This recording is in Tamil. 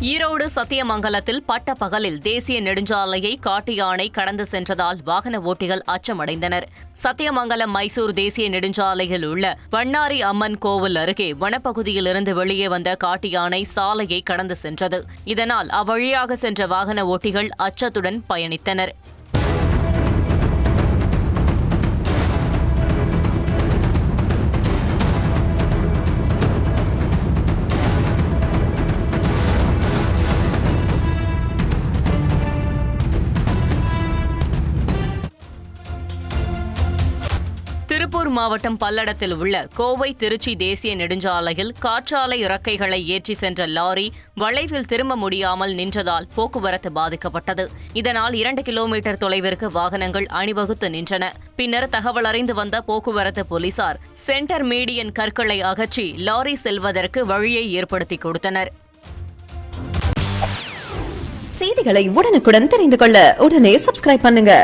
ஈரோடு சத்தியமங்கலத்தில் பட்ட பகலில் தேசிய நெடுஞ்சாலையை காட்டு யானை கடந்து சென்றதால் வாகன ஓட்டிகள் அச்சமடைந்தனர். சத்தியமங்கலம் மைசூர் தேசிய நெடுஞ்சாலையில் உள்ள வண்ணாரி அம்மன் கோவில் அருகே வனப்பகுதியிலிருந்து வெளியே வந்த காட்டு யானை சாலையை கடந்து சென்றது. இதனால் அவ்வழியாக சென்ற வாகன ஓட்டிகள் அச்சத்துடன் பயணித்தனர். திருப்பூர் மாவட்டம் பல்லடத்தில் உள்ள கோவை திருச்சி தேசிய நெடுஞ்சாலையில் காற்றாலை இறக்கைகளை ஏற்றி சென்ற லாரி வளைவில் திரும்ப முடியாமல் நின்றதால் போக்குவரத்து பாதிக்கப்பட்டது. இதனால் இரண்டு கிலோமீட்டர் தொலைவிற்கு வாகனங்கள் அணிவகுத்து நின்றன. பின்னர் தகவல் அறிந்து வந்த போக்குவரத்து போலீசார் சென்டர் மீடியன் கற்களை அகற்றி லாரி செல்வதற்கு வழியை ஏற்படுத்தி கொடுத்தனர். செய்திகளை உடனுக்குடன் தெரிந்து கொள்ள உடனே சப்ஸ்கிரைப் பண்ணுங்க.